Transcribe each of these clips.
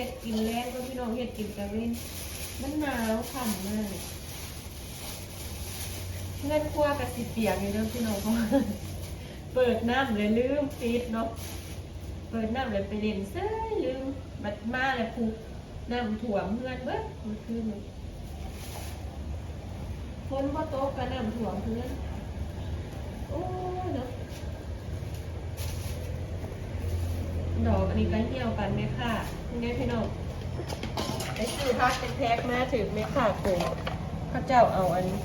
ห็ดกินแรงก็พี่น้องเห็ดกินกระเว้นมันหนาวขำมากเงินครัวกับสิเปียกอยู่เด้อพี่น้องเปิดน้ำเลยลืมปิดเนาะเปิดน้ำเลยไปเล่นเซ้ยลืมบัดมาเลยผูกน้ำถ่วมเพื่อนเบิดมันคือมันฝนบ่ตกก็น้ำถ่วมเพื่อนโอ้ยเนาะ ดอกอันนี้ก็เหี่ยวกันไหมค่ะยังไงพี่น้องไอ้ซื้อพักเป็นแพ็คมาถึงไหมค่ะโกพระเจ้าเอาอันนี้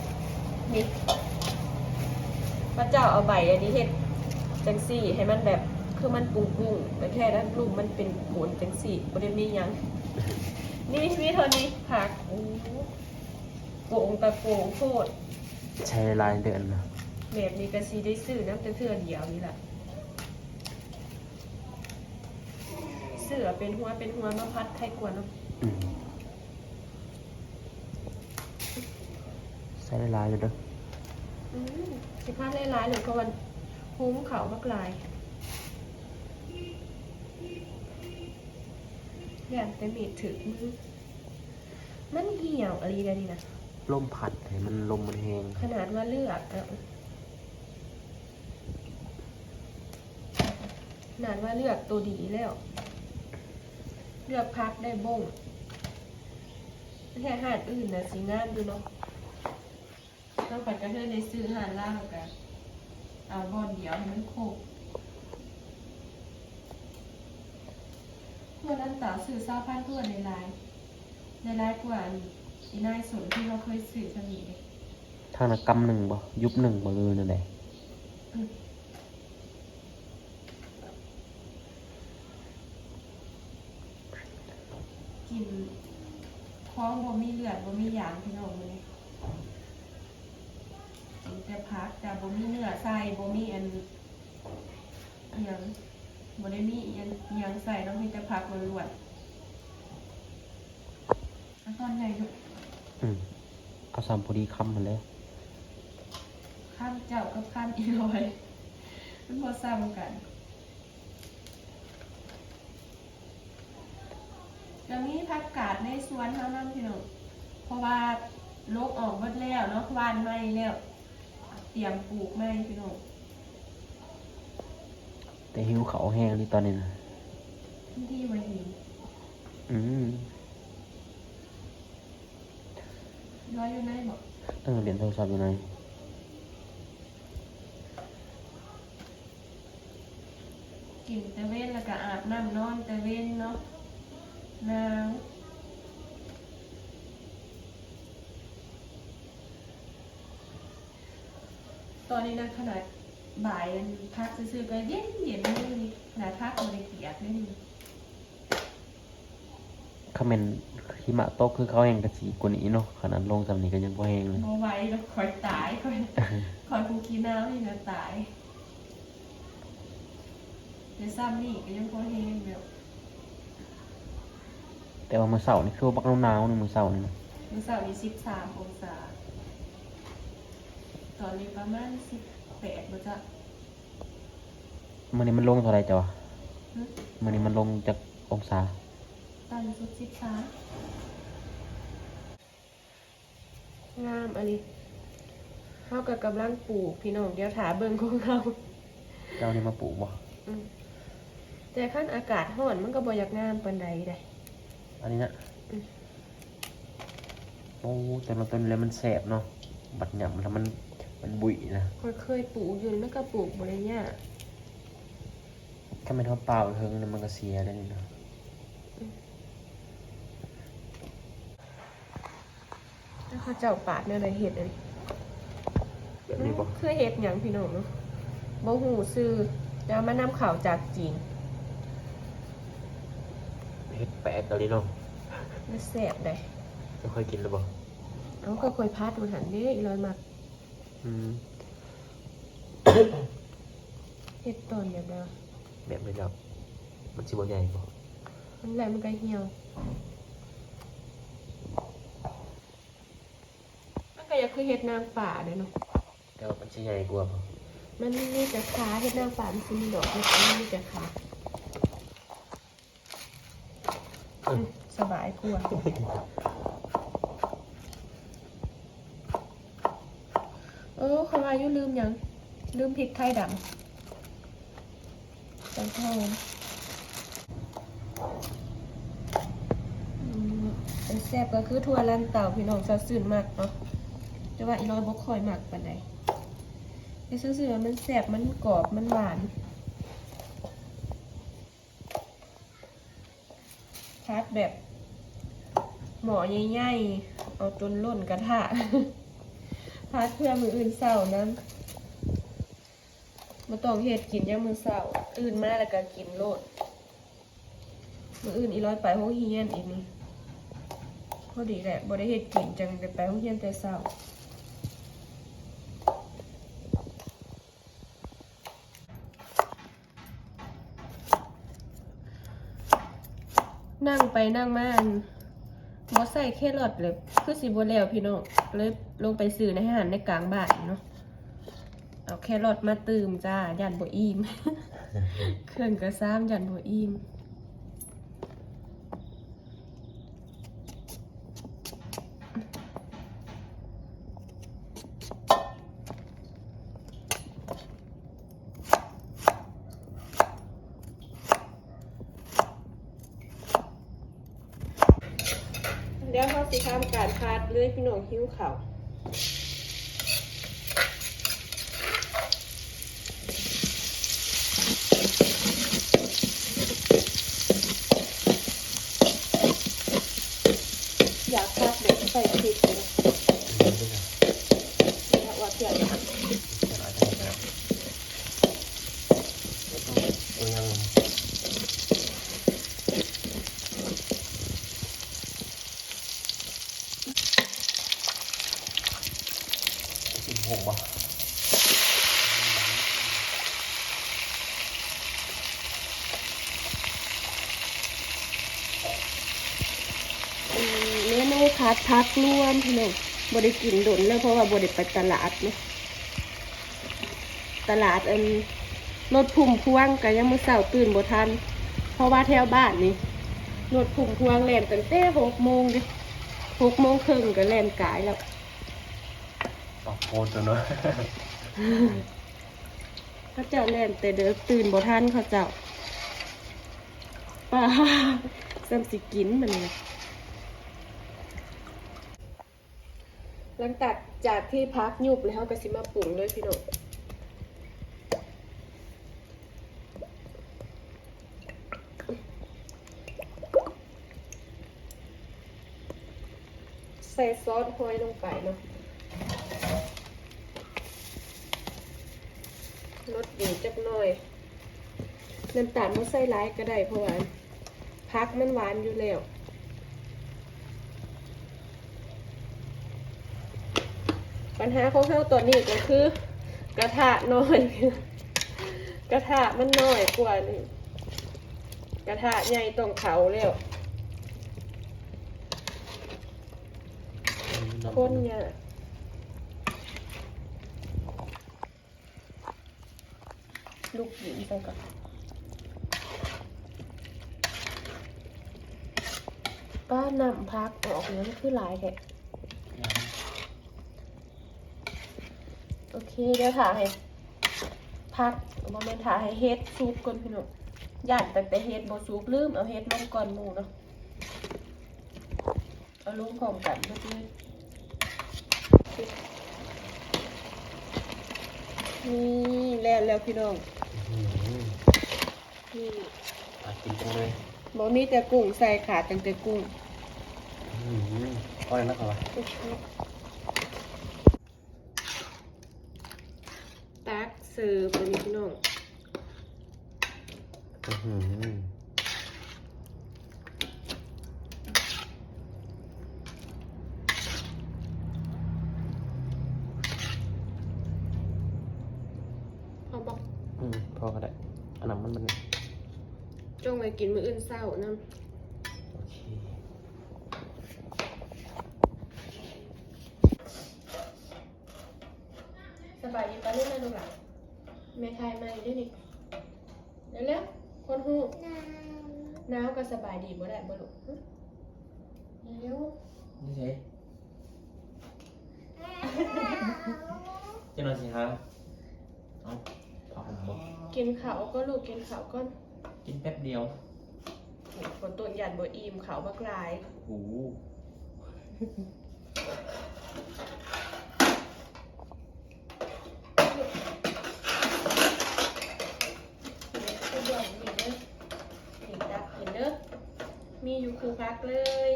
พระเจ้าเอาใบอันนี้เห็ดจังสี่ให้มันแบบคือมันปุ้งปุ้งๆแต่แค่ด้านลูกมันเป็นผลจังสี่ประเด็นนี้ยัง นี่มีเท่านี้ผักโอ้โหโป่งตะโกงโคตรใช้ลายเดือนนะแบบนี้ก็ซีได้ซื้อน้ำแต่เทื่อเดียวนี่แหละ เสือเป็นหัวเป็นหัวมะพัดไทยกวนเนาะอืมใช้ลายอยู่เด้ออืมสิพาดหลายๆเลยเพราะวันหุ้มเขาบักลายอยากแต่มีดถึงมือมันเหี่ยวอะไรกันนี่นะลมพัดให้มันลมมันแหงขนาดว่าเลือกอะขนาดว่าเลือกตัวดีแล้ว เลือกพักได้บ้งแค่หาดอื่นนะสีงามดูเนาะต้องไปกระเทือนในซื้อหาดล่างกันเอาบอลเดียวให้มันโคกเพื่อนนั้นต่าสื่อซาพันเพื่อนในไลน์ในไลน์กว่าอีนายสนที่เราเคยสื่อสนิทเลยทางนักกรรมหนึ่งบ่ยุบหนึ่งบ่เลยนั่นแหละ กินคล้องบ่มีเลือดบ่มีหยางพี่น้องเลยกินแต่พักแต่บ่มีเนื้อใส่บ่มีอันอิหยังบ่ได้มีอิหยังอิหยังใส่ต้องมีแต่พักล้วนๆอันตอนใหญ่ลูกอืมเอาสามพอดีคำมาเลยข้ามเจ้ากับข้ามอีลอยมันบ่ซ้ำกัน จะมีผักกาดในสวนเท่านั้นพี่น้องเพราะว่าโลกออกหมดแล้วเนาะวานไม่แล้วเตรียมปลูกไม่พี่น้องแต่หิวเขาวแห้งนี่ตอนนี้นะที่ที่ไว้ดีอืมร้อยอยู่ไหนบอกเออเหรียญโทรศัพท์อยู่ไหนกินแต่เว้นแล้วก็อาบน้ำนอนแต่เว้นเนาะห นาวตอนนี้นะขนาดบ่ายอันพักซื้อๆก็เย็นเย็นนี่นี่ขนาดพักบริเกียดนี่นี่คอมเมนต์หิมะตกคือเขาแห้งกระสีกว่านี้เนาะขนาดลงสำนี้ก็ยังบ่แห้งเลยโมไหว้แล้วคอยตายคอยคอยกูกินน้ำนี่นะตายเดี๋ยวซ้ำนี่ก็ยังพอเฮงแบบ แต่ว่ามื้อเสาร์นี่คือว่าบักหนาวๆนี่มื้อเสาร์นี่นะมื้อเสาร์นี้สิบสามองศา ตอนนี้ประมาณสิบแปดบ่จะมื้อนี้มันลงเท่าไหร่จ้ะวะหึมื้อนี้มันลงจากองศา ตันสุดสิบสามงามอันนี้เขากับกำลังปลูกพี่น้องเดี๋ยวถาเบิ่งของเรา เจ้านี่มาปลูกบ่ อืมแต่ขั้นอากาศร้อนมันก็บ่อยากงามปานใดได้ อันนี้นะอืมโอ้แต่ละต้นแล้วมันแสบเนาะบัดหยำแล้วมันมันบุยนะคอยเคยปลูกอยู่มันก็ปลูกบริยากถ้ามันเท่าเปล่าเทิงเนี่ยมันก็เสียได้นี่เนาะถ้าเขาเจ้าปาดเนี่ยอะไรเห็ดอันนี้แบบนี้บ่เคยเห็ดหยังพี่น้องเนาะบ่หูซื้อแล้วมานำข่าวจากจีน เฮ็ดแปลกอะไรเนาะมันแสบได้ไม่ค่อยกินหรือบ่เอาก็ค่อยพัดมันหันเด้อีลอยมากอืมเห็ดตอนแบบนั้นแบบนี้แล้วมันสิบ่ใหญ่บ่มันแหละมันก็เหี่ยว มันก็อยากคือเห็ดนางป่าเด้อเนาะแต่ว่ามันสิใหญ่กว่าบ่มันมีแต่ขาเห็ดนางป่ามันสิมีดอกเห็ดมันมีแต่ขา อืม สบายกว่าเออเขาวายู่ลืมยัง ลืมพริกไทยดำแตงหอมอืมอันแซ่บก็คือถั่วลันเต่าพี่น้องซาซื่นมากเนาะแต่ว่าอีน้อยบ่ค่อยมากปานใดแต่ซื่อๆมันแซ่บมันกรอบมันหวาน พัดแบบ หมอใหญ่ๆเอาจนล้นกระทะพัดเพื่อมืออื่นเศร้านั้นมาต้องเฮ็ดกินยามมือเศร้าตื่นมาแล้วก็กินโลด มืออื่นอีร้อยไปห้องเฮียนอีกนี่พอดีแหละบ่ได้เฮ็ดกินจังได้ไปห้องเฮียนแต่เศร้า นั่งไปนั่งมาอันบ่ใส่แครอทเลยคือสีบ่แล้วพี่น้องเลยลงไปซื้อในอาหารในกลางบ้านเนาะเอาแครอทมาตื่มจ้ายันบ่อิ่มเครื่องกระซ้ำยันบ่อิ่ม ดี๋ยวเขาสิทำการพาดเลยพี่น้องหิ้วเขาอยากพาดแบบใส่พริกเลยนะว่าเกี่ยวกับ ตัวยังสิบหกบ่ อืมเมนู พัดพักรวมพี่น้องบริกินดนเลยเพราะว่าบริไปตลาดเนาะตลาดอันรถพุ่มพวงก็ยังมือเสาตื่นบ่ทัน เพราะว่าแถวบ้านนี่รถพุ่มพวงแล่นตั้งแต่หกโมงเดิหกโมงครึ่งก็แล่นกายแล้วออกโพสตัวเนาะเขาเจ้าแล่นแต่เด้อตื่นบ่ทันเขาเจ้าป้าซ้ำสิกินมันเลย หลังจากจากที่พักยุบแล้วก็สิมาปรุงเลยพี่น้องใส่ซอสหอยลงไปเนาะรสดีจักหน่อยน้ำตาลไมาใส่ร้ายก็ได้เพราะว่าพักมันหวานอยู่แล้ว ปัญหาของเราตัวนี้ก็คือ กระทะน้อย กระทะมันน้อยกว่านี่กระทะใหญ่ต้องเขาแล้วคนเนี่ยลูกหญิงไปก่อนป้านำพักออกเนี้ยคือหลายแก โอเคเดี๋ยวถ่ายให้พักโมเมนต์ถ่ายให้เฮ็ดซุปก่อนพี่น้องย่านแต่แต่เฮ็ดบ่ซุปลืมเอาเฮ็ดลงก่อนหมูเนาะเอาลงพร้อมกันเมื่อกี้นี่แล้วแล้วพี่น้องอื้อหือนี่อากินจังเลยบ่มีแต่กุ้งใส่ขาดตั้งแต่กุ้งอื้อหือก้อนนะครับ วะตักเสิร์ฟเลยพี่น้องอื้อหือเอาบอกอืมพอก็ได้อันนั้นมันมัน จงไว้กินมื้ออื่นเช้านํโอเค สบายดีปะลูกนะลูกหลานแม่ทายมาอีกด้วยนี่เร็วๆคนหู หนาวก็สบายดีบ่ได้บ่ลูกหึเร็วนี่ใช่จะนอนสิฮะเอาเอาผมบอกกินข้าวก็ลูกกินข้าวก่อนกินแป๊บเดียวนี่ฝนตกยันบ่อิ่มข้าวบักหลายโอ้โห นี่คือบ่อนนี่เด้อนี่ตักกินเด้อ มีอยู่คือพักเลย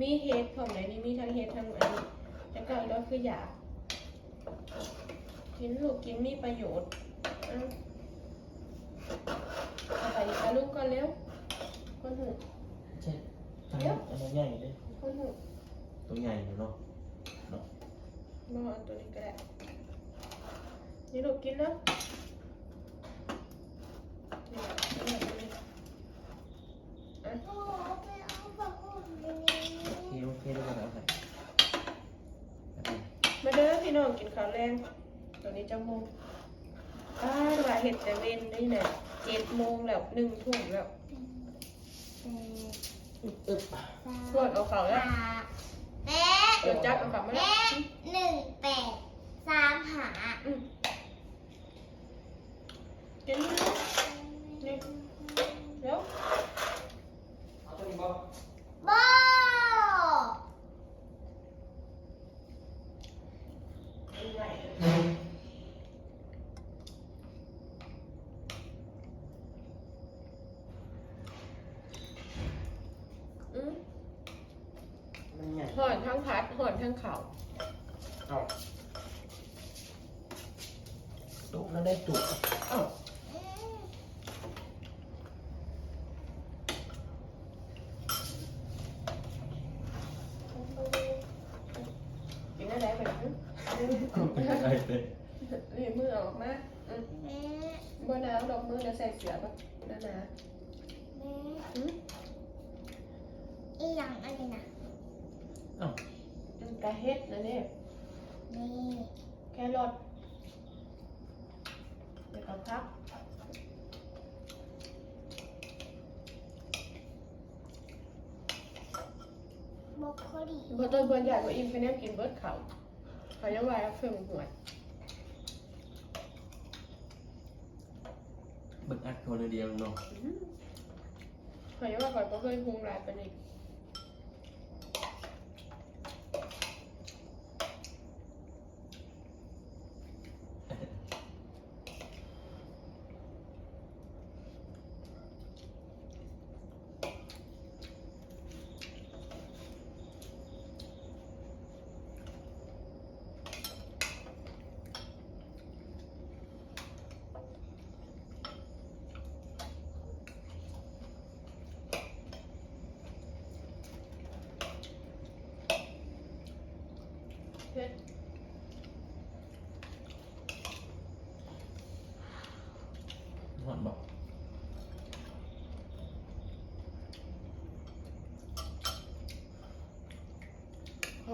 มีเฮ็ดพร้อมไหนนี่มีทั้งเฮ็ดทั้งอันนี้แต่ก็แล้วคืออยากกินลูกกินมีประโยชน์เอาเอาไปเอาลูกก่อนเร็วคนหูใช่ทำอันนี้ใหญ่เลยคนหูตัวใหญ่อยู่เนาะเนาะนอนตัวนี้ก็ได้นี่ลูกกินแล้วนี่แหละนี่แหละนี่อะ โอเคโอเคแล้วก็เอาใส่แบบนี้ มา เด้อพี่น้องกินข้าวแรงตัวนี้จะโมงป้าว่าเห็ดแต่เว้นได้น่ะเจ็ดโมงแล้วหนึ่งทุ่มแล้วอึ๊บสวดเอาเขาแล้วแม่เดี๋ยวจัดเอากลับมาแล้วแม่หนึ่งแปดสามหาอืมกินนี่นี่เร็ว เอาตัวนี้บอก โบ อืม มันใหญ่ หอนทั้งพัดหอน ทั้งเข่าเอาตุกแล้วได้ตุกเอ้าอืมกินได้ไหมอืมไม่ได้เลยนี่มือออกมาอืมแม่บ่หนาวดอกมือจะใส่เสือปะหนาหนาแม่ๆอืมอีหยังอันนี้นะ เอ้าอืม กระเฮ็ดนะเนี่ยนี่แครอทเดี๋ยวเอาพักบรอกโคลีพอต้นเบิร์นใหญ่กว่าอิ่มแค่นี้กินเบิร์ดเขาเขายังไหวแล้วเพิ่มหัวบึกอัดคนเดียวเนาะอืมเขายังว่าก่อนก็เคยพุงหลายปานนี้เ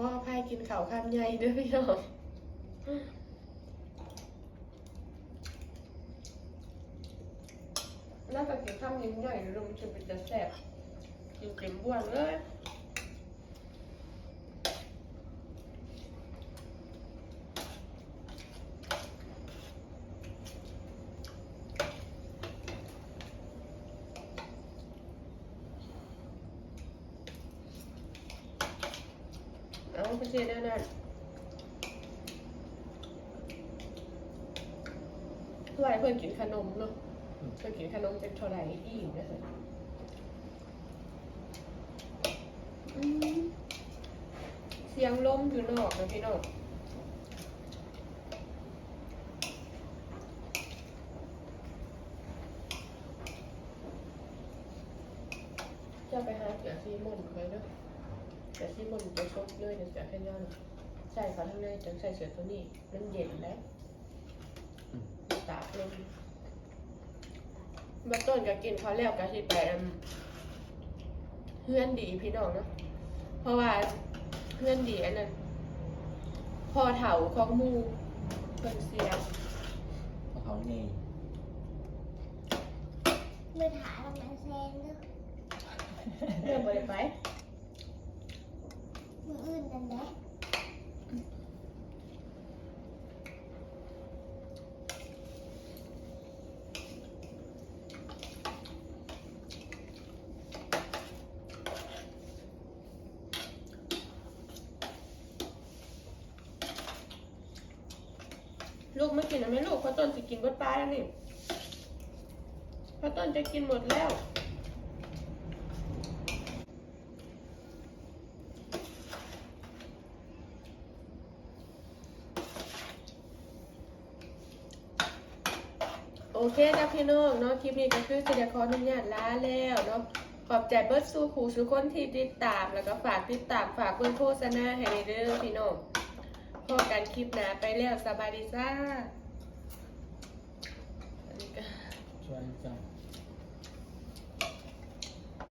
พ่อพายกินข่าวคำใหญ่ด้วยพี่น้องน่าจะกินข้าวยิ่งใหญ่ลงจะเป็นจะแซ่บกินเต็มบ้วนเลย ไปเสียด้านนั้นหลายคนกินขนมเนาะเพื่อนกินขนมเป็นเท่าไหร่อิ่มนะสิอืมเสียงลมอยู่นอกนะพี่น้องจะไปหาเสือซีมอนไปเนาะ แต่ที่มันจะชกเลยแต่เสือแค่ย่อนใส่เขาทั้งในจังใส่เสือตัวนี้มันเย็นแล้วตากลมมาต้นก็กินเขาวแล้วก็สิไปอันเพื่อนดีพี่น้องเนาะเพราะว่าเพื่อนดีอันนั้นพอเถาของหมูเพิ่นเสียเพราะเขาไงมือถาทำงานแซงเด้อเริ่มไปไป มืออื่นนั่นแหละลูกไม่กินนะแม่ลูกเพราะต้นจะกินเบดปลาแล้วนี่เพราะต้นจะกินหมดแล้ว เคจ้าพี่น้องเนาะคลิปนี้ก็คือจะขออนุญาตลาแล้วเนาะขอบใจเบิร์ดสู้ขู่สู่คนที่ติดตาม แล้วก็ฝากติดตามฝากเบิ่งโฆษณาให้ในเด้อพี่น้องพอกันคลิปหนาไปแล้วสบายดีจ้า